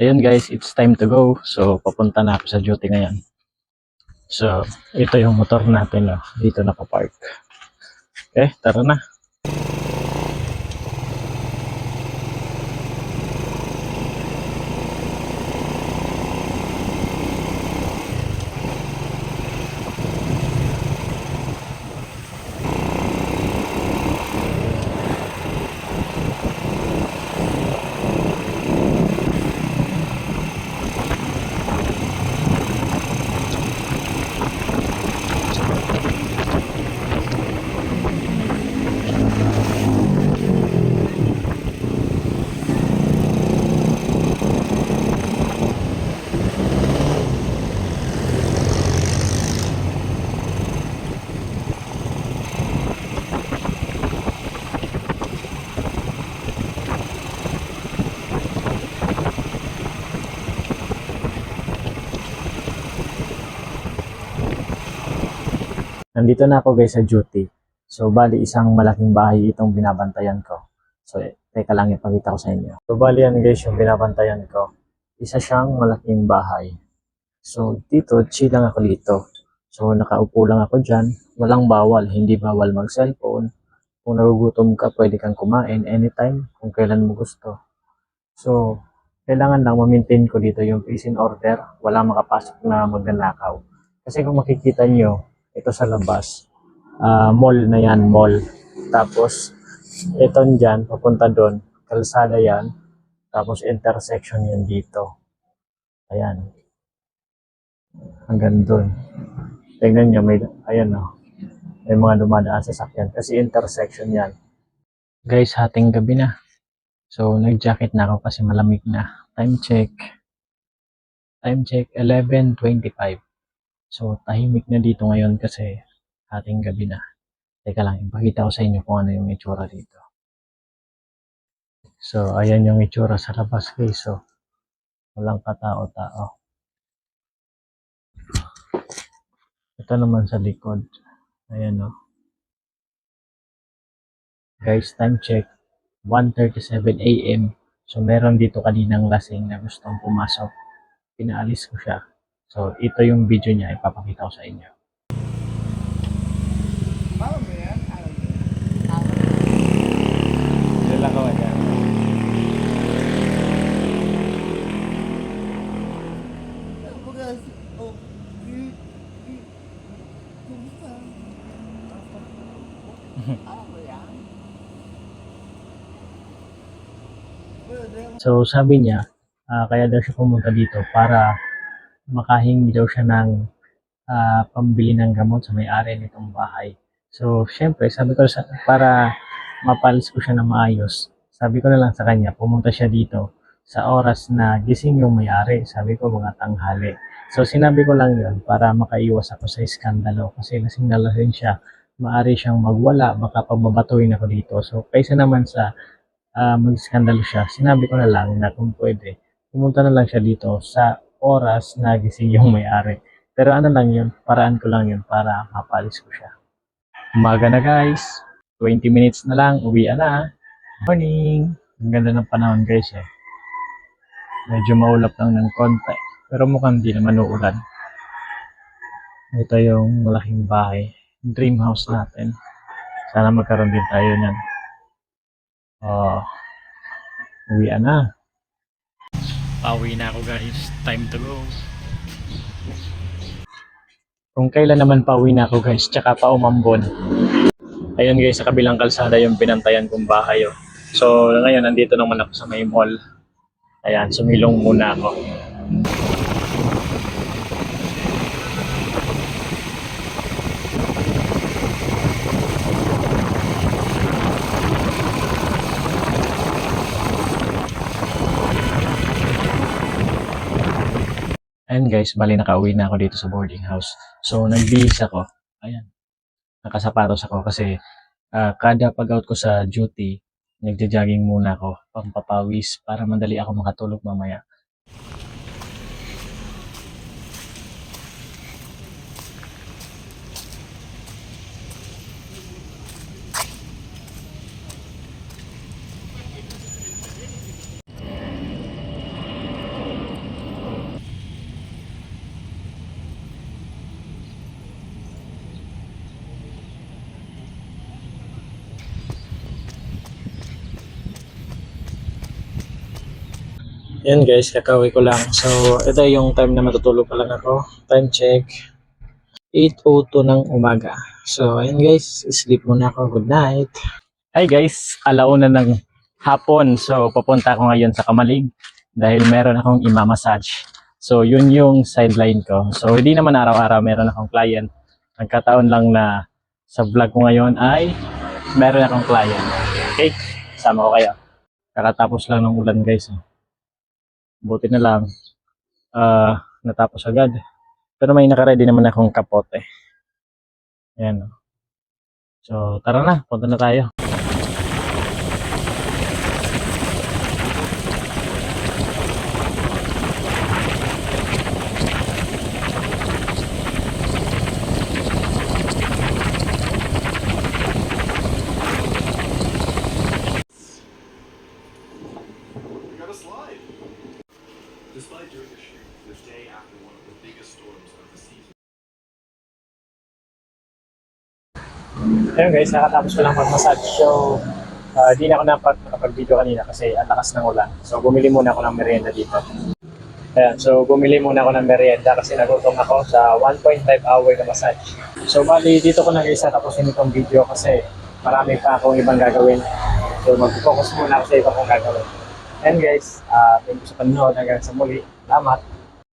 Ayun guys, it's time to go. So, papunta na ako sa duty ngayon. So, ito yung motor natin. Oh. Dito nakapark. Okay, tara na. Nandito na ako guys sa duty. So, bali isang malaking bahay itong binabantayan ko. So, eh, teka lang ipakita ko sa inyo. So, bali yan guys yung binabantayan ko. Isa siyang malaking bahay. So, dito, chill lang ako dito. So, nakaupo lang ako dyan. Walang bawal. Hindi bawal mag-cellphone. Kung nagugutom ka, pwede kang kumain anytime kung kailan mo gusto. So, kailangan lang ma-maintain ko dito yung peace in order. Walang makapasok na magnanakaw. Kasi kung makikita nyo, ito sa labas, ah, mall na yan, mall. Tapos, ito dyan, papunta doon, kalsada yan. Tapos, intersection yan dito. Ayan. Hanggang doon. Tingnan nyo, may, ayan o. May mga dumadaan sa sakyan. Kasi intersection yan. Guys, hating gabi na. So, nag-jacket na ako kasi malamig na. Time check. Time check, 11.25. So, tahimik na dito ngayon kasi ating gabi na. Teka lang, ipakita ko sa inyo kung ano yung itsura dito. So, ayan yung itsura sa labas guys. So, walang katao-tao. Ito naman sa likod. Ayan o. Guys, time check. 1.37 a.m. So, meron dito kaninang lasing na gustong pumasok. Pinaalis ko siya. So, ito yung video niya. Ipapakita ko sa inyo. So, sabi niya, ah, kaya daw siya pumunta dito para makahingi daw siya ng ah, pambili ng gamot sa may-ari nitong bahay. So, syempre, sabi ko para mapalis ko siya na maayos, sabi ko na lang sa kanya, pumunta siya dito sa oras na gising yung may-ari. Sabi ko, mga tanghali. So, sinabi ko lang yun para makaiwas ako sa iskandalo kasi lasing na lasing siya. Maari siyang magwala, baka pababatuin ako dito. So, kaysa naman sa ah, mag-iskandalo siya, sinabi ko na lang na kung pwede, pumunta na lang siya dito sa oras na gising yung may-ari. Pero ano lang yun, paraan ko lang yun para mapalis ko siya. Umaga na guys, 20 minutes na lang, uwian na. Morning! Ang ganda ng panahon guys eh. Medyo maulap lang ng konti, pero mukhang di naman uulan. Ito yung malaking bahay, dream house natin. Sana magkaroon din tayo niyan. Oh, uwian na. Pauwi na ako guys. Time to go. Kung kailan naman pauwi na ako guys, tsaka pa umambon. Ayun guys, sa kabilang kalsada yung pinantayan kong bahay. Oh. So ngayon, nandito naman ako sa may mall. Ayan, sumilong muna ako. Ayan guys, bali nakauwi na ako dito sa boarding house. So, nagbihis ako. Ayan. Nakasapatos ako kasi ah, kada pag-out ko sa duty, nagja-jogging muna ako, pampapawis para madali ako makatulog mamaya. Yan guys, kakawin ko lang. So, ito yung time na matutulog pa lang ako. Time check. 8.02 ng umaga. So, ayun guys, sleep muna ako. Good night. Hi guys, alauna ng hapon. So, papunta ako ngayon sa Kamalig dahil meron akong imamassage. So, yun yung sideline ko. So, hindi naman araw-araw meron akong client. Nagkataon lang na sa vlog ko ngayon ay meron akong client. Okay? Sama ko kayo. Kakatapos lang ng ulan guys. oh. Buti na lang. ah natapos agad. Pero may nakaredy naman akong kapote. Ayan. oh. So, tara na. Punta na tayo. Ayun guys, nakatapos ko lang mag-massage. So, ah, di na ako dapat nakapag-video kanina kasi ang lakas ng ulan. So, bumili muna ako ng merienda dito. Ayan, so bumili muna ako ng merienda kasi nagutom ako sa 1.5 hour na massage. So, bali dito ko na guys tapusin itong video kasi marami pa akong ibang gagawin. So, mag-focus muna ako sa iba kong gagawin. And guys, uh, thank you sa panonood hanggang sa muli. Salamat!